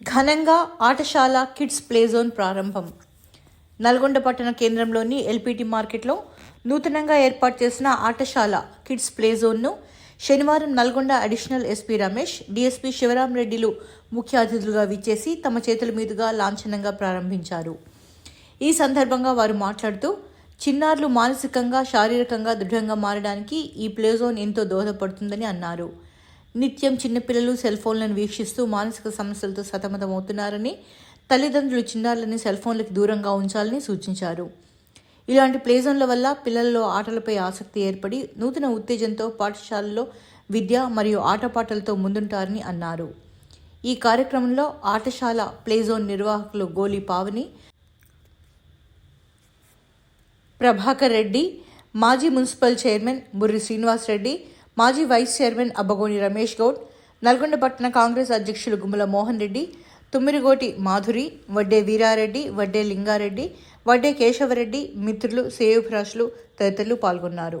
ఘనంగా ఆటశాల kids play zone ప్రారంభం. నల్గొండ పట్టణ కేంద్రంలోని ఎల్పిటి మార్కెట్లో నూతనంగా ఏర్పాటు చేసిన ఆటశాల కిడ్స్ ప్లే జోన్ను శనివారం Nalgonda additional SP Ramesh DSP Sivaram రెడ్డిలు ముఖ్య అతిథులుగా విచ్చేసి తమ చేతుల మీదుగా లాంఛనంగా ప్రారంభించారు. ఈ సందర్భంగా వారు మాట్లాడుతూ చిన్నారులు మానసికంగా శారీరకంగా దృఢంగా మారడానికి ఈ ప్లే జోన్ ఎంతో దోహదపడుతుందని అన్నారు. నిత్యం చిన్నపిల్లలు సెల్ ఫోన్లను వీక్షిస్తూ మానసిక సమస్యలతో సతమతమవుతున్నారని తల్లిదండ్రులు చిన్నారులని సెల్ ఫోన్లకు దూరంగా ఉంచాలని సూచించారు. ఇలాంటి ప్లేజోన్ల వల్ల పిల్లల్లో ఆటలపై ఆసక్తి ఏర్పడి నూతన ఉత్తేజంతో పాఠశాలలో విద్య మరియు ఆటపాటలతో ముందుంటారని అన్నారు. ఈ కార్యక్రమంలో ఆటశాల ప్లేజోన్ నిర్వాహకులు గోలి పావని ప్రభాకర్ రెడ్డి మాజీ మున్సిపల్ చైర్మన్ బుర్రి శ్రీనివాస్ రెడ్డి మాజీ వైస్ చైర్మన్ అబ్బగోని రమేష్ గౌడ్ నల్గొండ పట్టణ కాంగ్రెస్ అధ్యక్షులు గుమ్మల మోహన్ రెడ్డి తుమ్మిరిగోటి మాధురి వడ్డే వీరారెడ్డి వడ్డే లింగారెడ్డి వడ్డే కేశవరెడ్డి మిత్రులు శ్రేయోభిలాషులు తదితరులు పాల్గొన్నారు.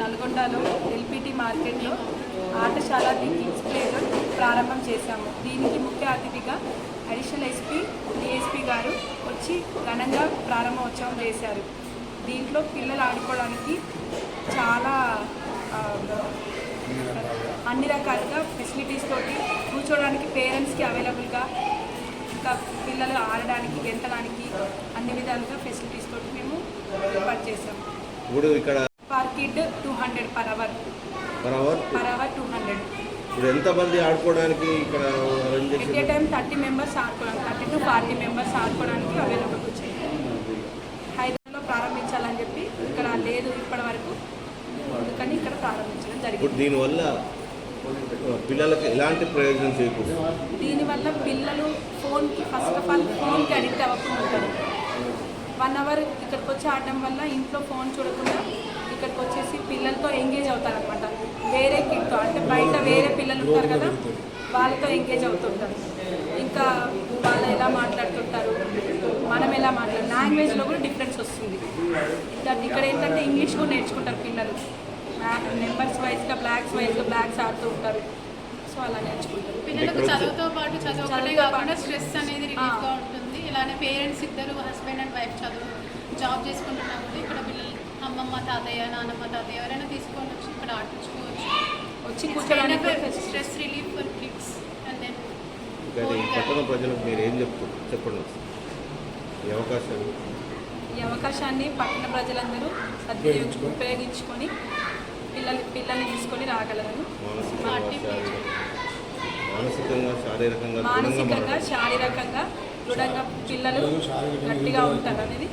నల్గొండలో ఎల్పిటి మార్కెట్లో ఆటశాల ది కిడ్స్ ప్లేగ్రౌండ్ ప్రారంభం చేశాము. దీనికి ముఖ్య అతిథిగా అడిషనల్ ఎస్పీ డిఎస్పీ గారు వచ్చి ఘనంగా ప్రారంభోత్సవం చేశారు. దీంట్లో పిల్లలు ఆడుకోవడానికి చాలా అన్ని రకాలుగా ఫెసిలిటీస్ తోటి కూర్చోవడానికి పేరెంట్స్కి అవైలబుల్గా ఇంకా పిల్లలు ఆడడానికి గెంతడానికి అన్ని విధాలుగా ఫెసిలిటీస్ తోటి మేము ఏర్పాటు చేసాము ఇప్పుడు ఇక్కడ per kid two hundred per hour per hour per hour two hundred ఇప్పుడు ఎంతమంది ఆడుకోవడానికి ఇక్కడ ఎట్ ఏ చేసి టైం థర్టీ మెంబర్స్ ఆడుకోవడానికి థర్టీ టు ఫార్టీ మెంబర్స్ ఆడుకోవడానికి అవైలబుల్ వచ్చాయి. ఇప్పుడు దీనివల్ల పిల్లలకి ఎలాంటి ప్రయోజనం చేకూరుతుంది దీనివల్ల పిల్లలు ఫోన్కి ఫస్ట్ ఆఫ్ ఆల్ ఫోన్కి అడిక్ట్ అవ్వకుండా ఉంటారు. వన్ అవర్ ఇక్కడికి వచ్చి ఆడడం వల్ల ఇంట్లో ఫోన్ చూడకుండా ఇక్కడికి వచ్చేసి పిల్లలతో ఎంగేజ్ అవుతారనమాట వేరే కిడ్తో అంటే బయట వేరే పిల్లలు ఉంటారు కదా వాళ్ళతో ఎంగేజ్ అవుతుంటారు. ఇంకా వాళ్ళు ఎలా మాట్లాడుతుంటారు మనం ఎలా మాట్లాడు లాంగ్వేజ్లో కూడా డిఫరెన్స్ వస్తుంది. ఇక్కడ ఏంటంటే ఇంగ్లీష్ కూడా నేర్చుకుంటారు పిల్లలు. నెంబర్స్ వైజ్గా బ్లాక్స్ వైజ్గా బ్లాక్స్ ఆడుతూ ఉంటారు. సో అలా నేర్చుకుంటారు. పిల్లలకు చదువుతో పాటు చదువు ఒకటే కాకుండా స్ట్రెస్ అనేది రిలీఫ్గా ఉంటుంది. ఇలానే పేరెంట్స్ ఇద్దరు హస్బెండ్ అండ్ వైఫ్ చదువు జాబ్ చేసుకుంటున్నప్పుడు ఇక్కడ పిల్లలు అమ్మమ్మ తాతయ్య నానమ్మ తాతయ్య ఎవరైనా తీసుకొని వచ్చి ఇక్కడ ఆడించుకోవచ్చు. వచ్చి కూర్చోడానికి stress relief for kids and then ఈ పట్టణ ప్రజలకు మీరు ఏం చెప్తారు చెప్పండి. ఒకసారి. ఈ అవకాశాలు ఈ అవకాశాన్ని పట్టణ ప్రజలందరూ సద్వినియోగ ఉపయోగించుకొని పిల్లలు పిల్లల్ని తీసుకొని రాగలరని మానసికంగా పార్టీ శారీరకంగా మానసికంగా శారీరకంగా దృఢంగా పిల్లలు గట్టిగా ఉంటారు అనేది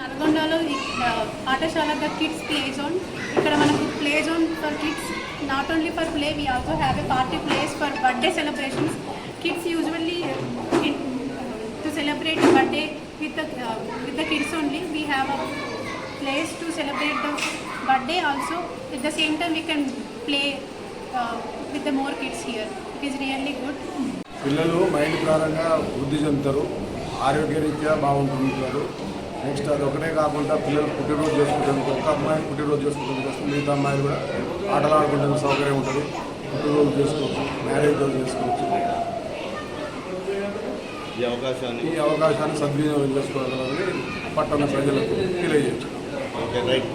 నల్గొండలో ఈ, ఆ, పాఠశాల ద కిడ్స్ ప్లే జోన్ ఇక్కడ మనకు play zone for kids not only for play we also have a party place for birthday celebrations kids usually to celebrate birthday with with the kids only we have a place to celebrate the birthday also. At the same time we can play uh, with the more kids here. It is really good. పిల్లలు mind ప్రారంగా వృద్ధి చెందుతారు. ఆరోగ్యరీత్యా బాగుంటుంటారు. Next అది ఒకటే కాకుండా పిల్లలు పుట్టినరోజు చేసుకుంటారు. ఒక అమ్మాయి పుట్టినరోజు చేసుకుంటుంది. కదా, మిగతా అమ్మాయిలు కూడా ఆటలు ఆడుకుంటే సౌకర్యం ఉంటుంది. పుట్టినరోజు చేసుకోవచ్చు. మ్యారేజ్ రోజు చేసుకోవచ్చు. ఈ అవకాశాన్ని ఈ అవకాశాన్ని సద్వినియోగం చేసుకోవాలని పట్టణ ప్రజలకు తెలియజేయచ్చు ఓకే రైట్